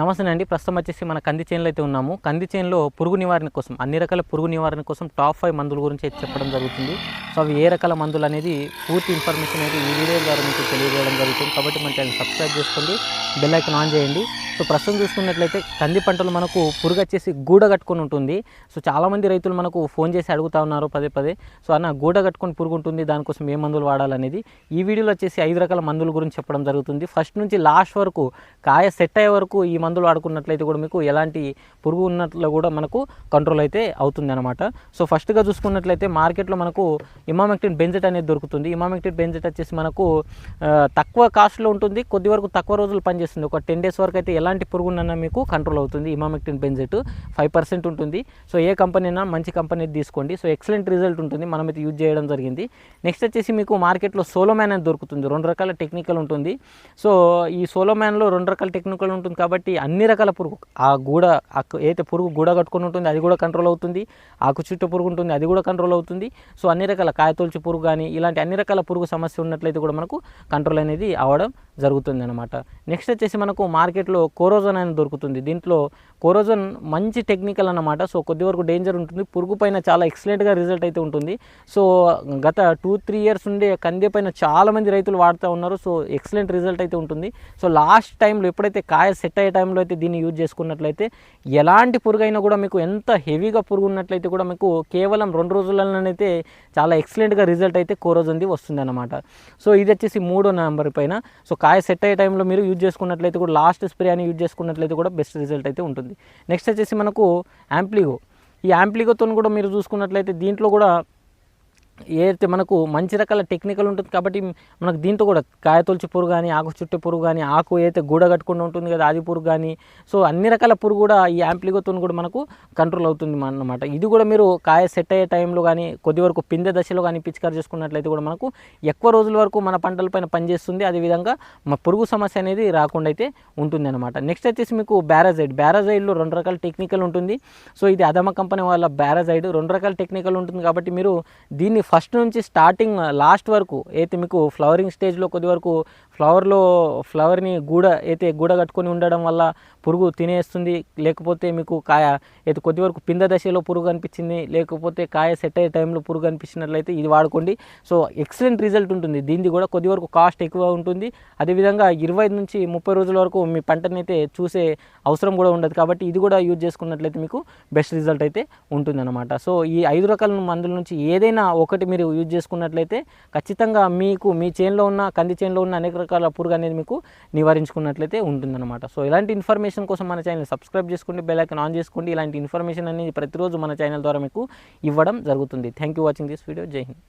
నమస్తే అండి. ప్రస్తుతం వచ్చేసి మన కంది చేనులో అయితే ఉన్నాము. కంది చేనులో పురుగు నివారణ కోసం అన్ని రకాల పురుగు నివారణ కోసం టాప్ ఫైవ్ మందుల గురించి అయితే చెప్పడం జరుగుతుంది. సో అవి ఏ రకాల మందులు అనేది పూర్తి ఇన్ఫర్మేషన్ అనేది ఈ వీడియో ద్వారా మీకు తెలియజేయడం జరుగుతుంది. కాబట్టి మన ఛానల్ సబ్స్క్రైబ్ చేసుకోండి. బెల్ ఐకన్ ఆన్ చేయండి. సో ప్రస్తుతం చూసుకున్నట్లయితే కంది పంటలు మనకు పురుగు వచ్చేసి గూడ కట్టుకొని ఉంటుంది. సో చాలామంది రైతులు మనకు ఫోన్ చేసి అడుగుతా ఉన్నారు పదే పదే. సో అన్న గూడ కట్టుకొని పురుగు ఉంటుంది. దానికోసం ఏ మందులు వాడాలనేది ఈ వీడియోలో వచ్చేసి ఐదు రకాల మందుల గురించి చెప్పడం జరుగుతుంది. ఫస్ట్ నుంచి లాస్ట్ వరకు కాయ సెట్ అయ్యే వరకు ఈ మందులు వాడుకున్నట్లయితే కూడా మీకు ఎలాంటి పురుగు ఉన్నట్లు కూడా మనకు కంట్రోల్ అయితే అవుతుంది అనమాట సో ఫస్ట్గా చూసుకున్నట్లయితే మార్కెట్లో మనకు ఇమామెక్టిన్ బెంజెట్ అనేది దొరుకుతుంది. ఇమామెక్టిన్ బెంజెట్ వచ్చేసి మనకు తక్కువ కాస్ట్లో ఉంటుంది. కొద్ది వరకు తక్కువ రోజులు పనిచేస్తుంది. ఒక టెన్ డేస్ వరకు అయితే ఎలాంటి పురుగునన్నా మీకు కంట్రోల్ అవుతుంది ఇమామెక్టిన్ బెంజెట్. ఫైవ్ పర్సెంట్ ఉంటుంది. సో ఏ కంపెనీ అయినా మంచి కంపెనీ తీసుకోండి. సో ఎక్సలెంట్ రిజల్ట్ ఉంటుంది. మనమైతే యూజ్ చేయడం జరిగింది. నెక్స్ట్ వచ్చేసి మీకు మార్కెట్లో సోలోమ్యాన్ అనేది దొరుకుతుంది. రెండు రకాల టెక్నికల్ ఉంటుంది. సో ఈ సోలోమ్యాన్లో రెండు రకాల టెక్నికల్ ఉంటుంది కాబట్టి అన్ని రకాల పురుగు ఆ గూడ ఏదైతే పురుగు గూడ కట్టుకొని ఉంటుంది అది కూడా కంట్రోల్ అవుతుంది. ఆకు చుట్టూ పురుగు ఉంటుంది అది కూడా కంట్రోల్ అవుతుంది. సో అన్ని రకాల కాయతొలచి పురుగు కానీ ఇలాంటి అన్ని రకాల పురుగు సమస్య ఉన్నట్లయితే కూడా మనకు కంట్రోల్ అనేది అవడం జరుగుతుంది అనమాట నెక్స్ట్ వచ్చేసి మనకు మార్కెట్లో కోరోజన్ అనేది దొరుకుతుంది. దీంట్లో కోరోజన్ మంచి టెక్నికల్ అన్నమాట. సో కొద్ది వరకు డేంజర్ ఉంటుంది. పురుగు పైన చాలా ఎక్సలెంట్గా రిజల్ట్ అయితే ఉంటుంది. సో గత టూ త్రీ ఇయర్స్ ఉండే కంది పైన చాలామంది రైతులు వాడుతూ ఉన్నారు. సో ఎక్సలెంట్ రిజల్ట్ అయితే ఉంటుంది. సో లాస్ట్ టైంలో ఎప్పుడైతే కాయ సెట్ అయ్యే టైంలో అయితే దీన్ని యూజ్ చేసుకున్నట్లయితే ఎలాంటి పురుగు అయినా కూడా మీకు ఎంత హెవీగా పురుగు ఉన్నట్లయితే కూడా మీకు కేవలం రెండు రోజులలోనైతే చాలా ఎక్సలెంట్గా రిజల్ట్ అయితే కోరోజంది వస్తుంది అనమాట సో ఇది వచ్చేసి మూడో నెంబర్ పైన. సో కాయ సెట్ అయ్యే టైంలో మీరు యూజ్ చేసుకున్నట్లయితే కూడా లాస్ట్ స్ప్రే అని యూజ్ చేసుకున్నట్లయితే కూడా బెస్ట్ రిజల్ట్ అయితే ఉంటుంది. నెక్స్ట్ వచ్చేసి మనకు యాంప్లిగో ఈ యాంప్లిగోతో కూడా మీరు చూసుకున్నట్లయితే దీంట్లో కూడా ఏదైతే మనకు మంచి రకాల టెక్నికల్ ఉంటుంది కాబట్టి మనకు దీంతో కూడా కాయతొలిచి పురుగు కానీ ఆకు చుట్టే పురుగు కానీ ఆకు ఏదైతే గూడ కట్టుకుండా ఉంటుంది కదా అది పురుగు కానీ సో అన్ని రకాల పురుగు కూడా ఈ యాంప్లిగోతో కూడా మనకు కంట్రోల్ అవుతుంది అన్నమాట. ఇది కూడా మీరు కాయ సెట్ అయ్యే టైంలో కానీ కొద్ది వరకు పిందె దశలో కానీ పిచికారు చేసుకున్నట్లయితే కూడా మనకు ఎక్కువ రోజుల వరకు మన పంటలపైన పనిచేస్తుంది. అదేవిధంగా మా పురుగు సమస్య అనేది రాకుండా అయితే ఉంటుంది అనమాట నెక్స్ట్ వచ్చేసి మీకు బ్యారజైడ్ బ్యారజైడ్లో రెండు రకాల టెక్నికల్ ఉంటుంది. సో ఇది అదమ కంపెనీ వాళ్ళ బ్యారజైడ్ రెండు రకాల టెక్నికల్ ఉంటుంది కాబట్టి మీరు దీన్ని ఫస్ట్ నుంచి స్టార్టింగ్ లాస్ట్ వరకు అయితే మీకు ఫ్లవరింగ్ స్టేజ్లో కొద్ది వరకు ఫ్లవర్లో ఫ్లవర్ని గూడ అయితే గూడ కట్టుకొని ఉండడం వల్ల పురుగు తినేస్తుంది. లేకపోతే మీకు కాయ అయితే కొద్ది వరకు పింద దశలో పురుగు అనిపించింది. లేకపోతే కాయ సెట్ అయ్యే టైంలో పురుగు అనిపించినట్లయితే ఇది వాడుకోండి. సో ఎక్సలెంట్ రిజల్ట్ ఉంటుంది. దీనిది కూడా కొద్ది వరకు కాస్ట్ ఎక్కువ ఉంటుంది. అదేవిధంగా ఇరవై నుంచి ముప్పై రోజుల వరకు మీ పంటని అయితే చూసే అవసరం కూడా ఉండదు. కాబట్టి ఇది కూడా యూజ్ చేసుకున్నట్లయితే మీకు బెస్ట్ రిజల్ట్ అయితే ఉంటుందన్నమాట. సో ఈ ఐదు రకాల మందుల నుంచి ఏదైనా ఒక ఒకటి మీరు యూజ్ చేసుకున్నట్లయితే ఖచ్చితంగా మీకు మీ చేన్లో ఉన్న కంది చేనులో ఉన్న అనేక రకాల పురుగు అనేది మీకు నివారించుకున్నట్లయితే ఉంటుందన్నమాట. సో ఇలాంటి ఇన్ఫర్మేషన్ కోసం మన ఛానల్ సబ్స్క్రైబ్ చేసుకోండి బెల్ ఆన్ చేసుకోండి. ఇలాంటి ఇన్ఫర్మేషన్ అనేది ప్రతిరోజు మన ఛానల్ ద్వారా మీకు ఇవ్వడం జరుగుతుంది. Thank you watching this video Jai Hind